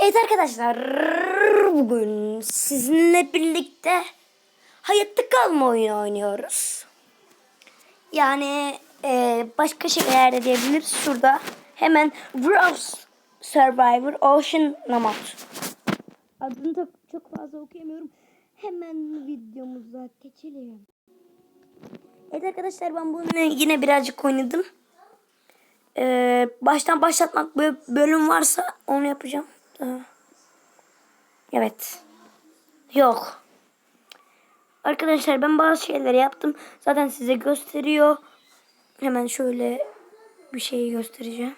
Evet arkadaşlar bugün sizinle birlikte hayatta kalma oyunu oynuyoruz. Yani e, başka şeyler de diyebiliriz. Şurada hemen Browse Survivor Ocean Nomad. Adını da çok fazla okuyamıyorum. Hemen videomuza geçelim. Evet arkadaşlar ben bunu yine birazcık oynadım. Ee, baştan başlatmak bö- bölüm varsa onu yapacağım. Evet. Yok. Arkadaşlar ben bazı şeyleri yaptım. Zaten size gösteriyor. Hemen şöyle bir şeyi göstereceğim.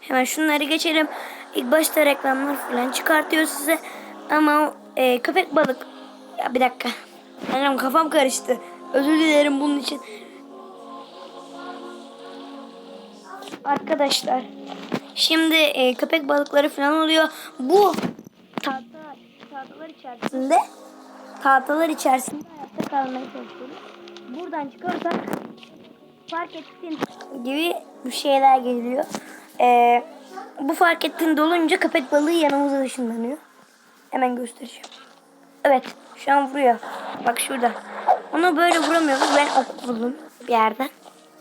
Hemen şunları geçelim. İlk başta reklamlar falan çıkartıyor size. Ama e, köpek balık. Ya bir dakika. Benim kafam karıştı. Özür dilerim bunun için. Arkadaşlar. Şimdi e, köpek balıkları falan oluyor. Bu tahta, tahtalar içerisinde tahtalar içerisinde hayatta kalmaya çalışıyoruz. Buradan çıkarsak fark ettiğin gibi bir şeyler geliyor. E, bu fark ettiğin dolunca köpek balığı yanımıza ışınlanıyor. Hemen göstereceğim. Evet şu an vuruyor. Bak şurada. Onu böyle vuramıyoruz. Ben ok buldum bir yerden.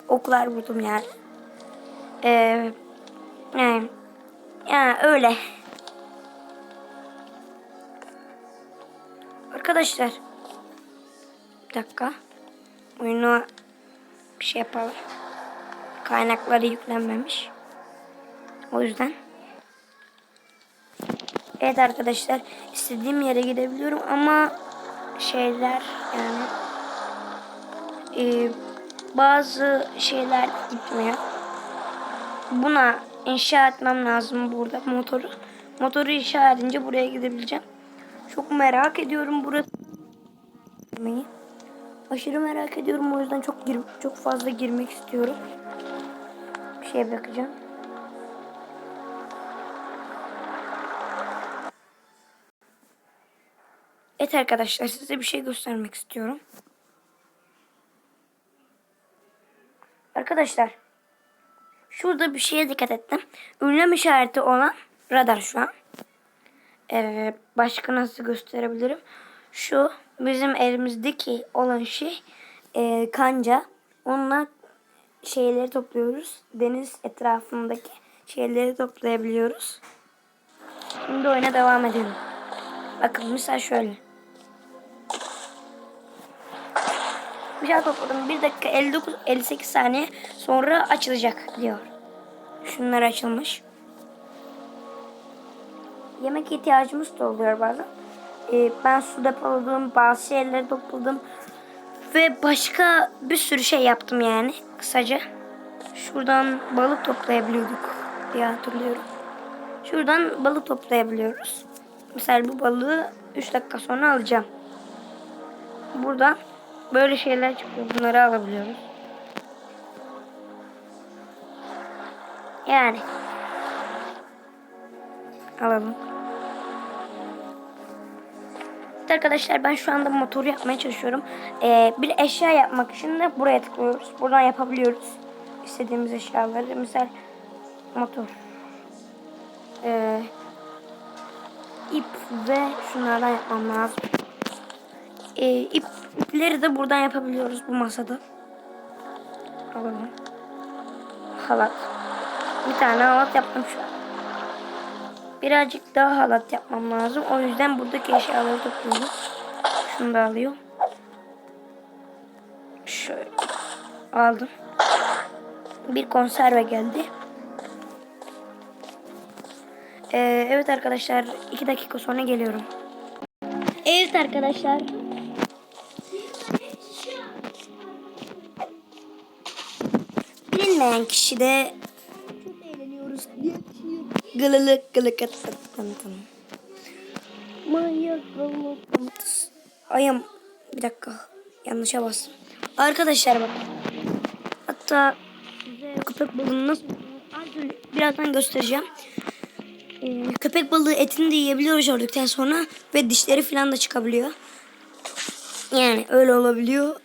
Oklar buldum yani. Ee, yani, yani öyle. Arkadaşlar. Bir dakika. Oyunu bir şey yapalım. Kaynakları yüklenmemiş. O yüzden. Evet arkadaşlar. istediğim yere gidebiliyorum ama şeyler yani e, bazı şeyler gitmiyor buna inşa etmem lazım burada motoru. Motoru inşa edince buraya gidebileceğim. Çok merak ediyorum burası. Aşırı merak ediyorum o yüzden çok gir çok fazla girmek istiyorum. Bir şeye bakacağım. Evet arkadaşlar size bir şey göstermek istiyorum. Arkadaşlar Şurada bir şeye dikkat ettim. Ünlem işareti olan radar şu an. Ee, başka nasıl gösterebilirim? Şu bizim elimizdeki olan şey e, kanca. Onunla şeyleri topluyoruz. Deniz etrafındaki şeyleri toplayabiliyoruz. Şimdi oyuna devam edelim. Bakın misal şöyle. Bir şey topladım. 1 dakika 59 58 saniye sonra açılacak diyor. Şunlar açılmış. Yemek ihtiyacımız da oluyor bazen. Ee, ben su depoladım, bazı şeyleri topladım. Ve başka bir sürü şey yaptım yani kısaca. Şuradan balık toplayabiliyorduk diye hatırlıyorum. Şuradan balık toplayabiliyoruz. Mesela bu balığı 3 dakika sonra alacağım. Buradan böyle şeyler çıkıyor. Bunları alabiliyoruz. Yani. Alalım. Evet arkadaşlar ben şu anda motoru yapmaya çalışıyorum. Ee, bir eşya yapmak için de buraya tıklıyoruz. Buradan yapabiliyoruz. İstediğimiz eşyaları. Misal motor. Ee, ip ve şunlardan yapmam lazım. Ee, ip, ipleri de buradan yapabiliyoruz bu masada. Alalım. Halat. Bir tane halat yaptım şu an. Birazcık daha halat yapmam lazım. O yüzden buradaki eşyaları topluyorum. Şunu da alıyorum. Şöyle aldım. Bir konserve geldi. Ee, evet arkadaşlar iki dakika sonra geliyorum. Evet arkadaşlar. Bilinmeyen kişi de gılık at at tanıtım. Manyak Ayım bir dakika yanlışa bastım. Arkadaşlar bak. Hatta köpek balığını nasıl birazdan göstereceğim. Ee, köpek balığı etini de yiyebiliyoruz öldükten sonra ve dişleri falan da çıkabiliyor. Yani öyle olabiliyor.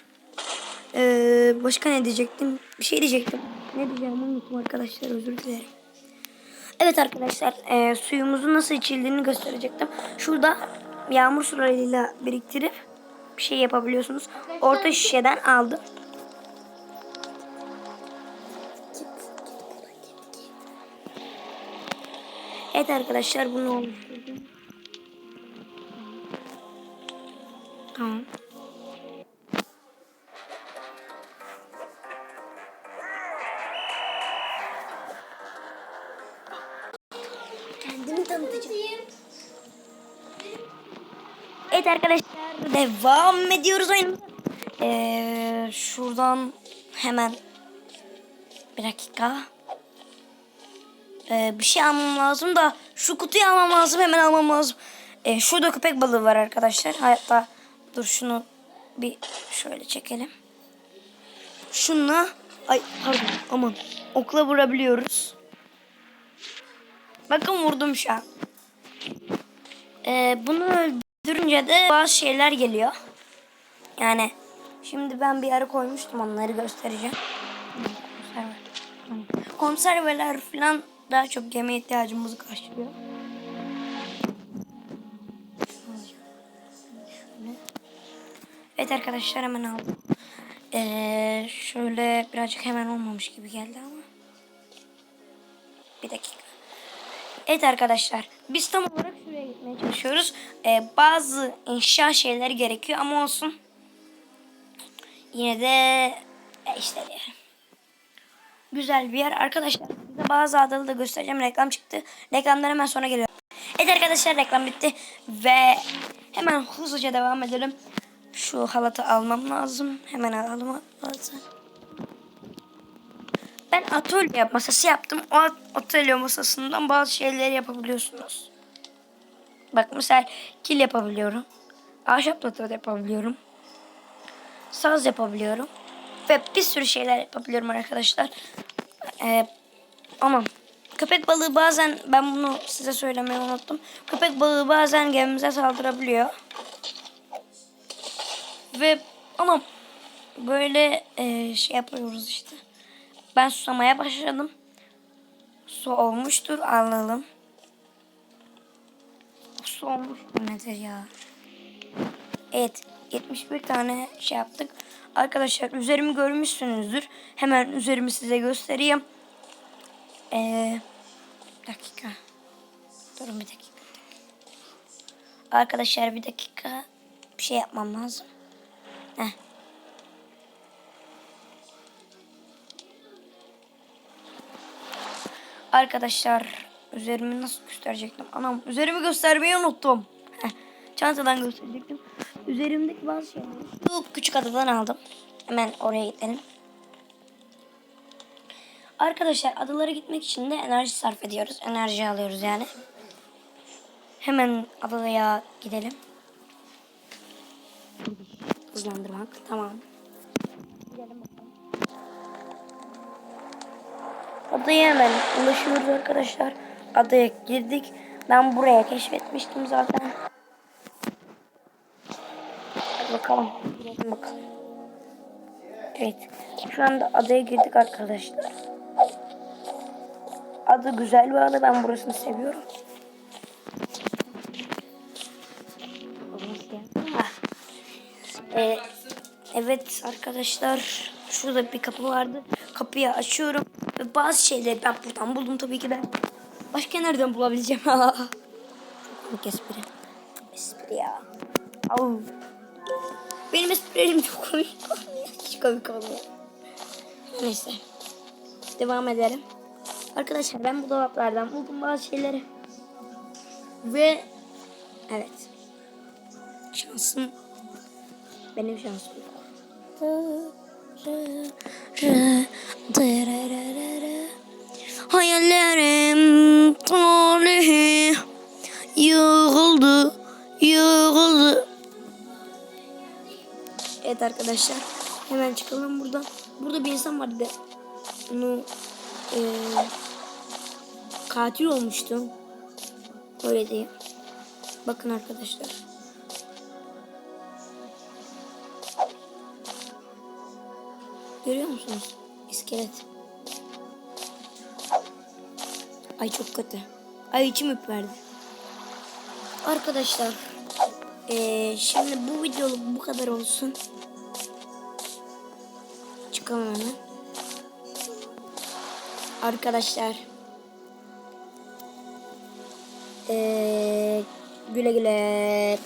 Ee, başka ne diyecektim? Bir şey diyecektim. Ne diyeceğimi unuttum arkadaşlar özür dilerim. Evet arkadaşlar e, suyumuzun nasıl içildiğini gösterecektim. Şurada yağmur sularıyla biriktirip bir şey yapabiliyorsunuz. Orta şişeden aldım. Evet arkadaşlar bunu oluşturdum. Evet arkadaşlar devam ediyoruz oyunumuza. Ee, şuradan hemen bir dakika. Ee, bir şey almam lazım da şu kutuyu almam lazım hemen almam lazım. Ee, şurada köpek balığı var arkadaşlar. Hatta dur şunu bir şöyle çekelim. Şunla ay pardon aman okla vurabiliyoruz. Bakın vurdum şu an. Ee, bunu öldürünce de bazı şeyler geliyor. Yani şimdi ben bir ara koymuştum onları göstereceğim. Konserve. Konserveler falan daha çok yeme ihtiyacımızı karşılıyor. Evet arkadaşlar hemen aldım. Ee, şöyle birazcık hemen olmamış gibi geldi ama. Bir dakika. Evet arkadaşlar biz tam olarak şuraya gitmeye çalışıyoruz. Ee, bazı inşa şeyleri gerekiyor ama olsun. Yine de e, işte diyelim. Güzel bir yer. Arkadaşlar size bazı adalı da göstereceğim. Reklam çıktı. Reklamdan hemen sonra geliyorum. Evet arkadaşlar reklam bitti. Ve hemen hızlıca devam edelim. Şu halatı almam lazım. Hemen alalım halatı. Ben atölye masası yaptım. O atölye masasından bazı şeyleri yapabiliyorsunuz. Bak mesela kil yapabiliyorum. Ahşap da yapabiliyorum. Saz yapabiliyorum. Ve bir sürü şeyler yapabiliyorum arkadaşlar. Ee, aman. Köpek balığı bazen ben bunu size söylemeyi unuttum. Köpek balığı bazen gemimize saldırabiliyor. Ve ama böyle e, şey yapıyoruz işte. Ben susamaya başladım. Su olmuştur alalım. Su olmuştur nedir ya? Evet 71 tane şey yaptık. Arkadaşlar üzerimi görmüşsünüzdür. Hemen üzerimi size göstereyim. Ee, dakika. Durun bir dakika. Arkadaşlar bir dakika. Bir şey yapmam lazım. Heh. Arkadaşlar üzerimi nasıl gösterecektim? Anam üzerimi göstermeyi unuttum. Çantadan gösterecektim. Üzerimdeki bazı şeyleri bu küçük adadan aldım. Hemen oraya gidelim. Arkadaşlar adalara gitmek için de enerji sarf ediyoruz. Enerji alıyoruz yani. Hemen adaya gidelim. Hızlandırmak. Tamam. Gidelim bakalım. Adaya hemen ulaşıyoruz arkadaşlar. Adaya girdik. Ben buraya keşfetmiştim zaten. Bakalım. Bakalım. Evet. Şu anda adaya girdik arkadaşlar. Adı güzel bir ada. Ben burasını seviyorum. Ee, evet arkadaşlar. Şurada bir kapı vardı. Kapıyı açıyorum. Bazı şeyleri ben buradan buldum tabii ki de. Başka nereden bulabileceğim? Çok komik espri. Espri ya. Au. Benim esprilerim çok komik. Hiç komik olmuyor. Neyse. Devam edelim. Arkadaşlar ben bu dolaplardan buldum bazı şeyleri. Ve evet. Şansım benim şansım yok. Hayallerim talihi yığıldı, yığıldı. Evet arkadaşlar hemen çıkalım buradan. Burada bir insan vardı. Onu e, katil olmuştu. Öyle diyeyim. Bakın arkadaşlar. Görüyor musunuz? İskelet. Ay çok kötü. Ay içim ürperdi. Arkadaşlar. eee, şimdi bu videoluk bu kadar olsun. Çıkalım hemen. Arkadaşlar. Eee, güle güle.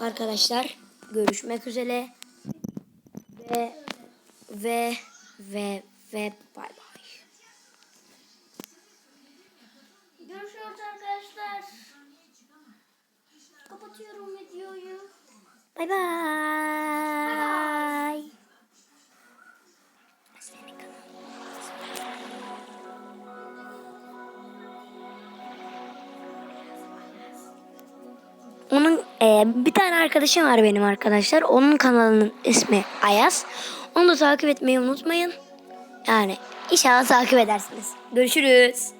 Arkadaşlar görüşmek üzere ve ve ve ve bay bay. Görüşürüz arkadaşlar. Kapatıyorum videoyu. Bay bay. Onun e, bir tane arkadaşım var benim arkadaşlar. Onun kanalının ismi Ayaz. Onu da takip etmeyi unutmayın. Yani inşallah takip edersiniz. Görüşürüz.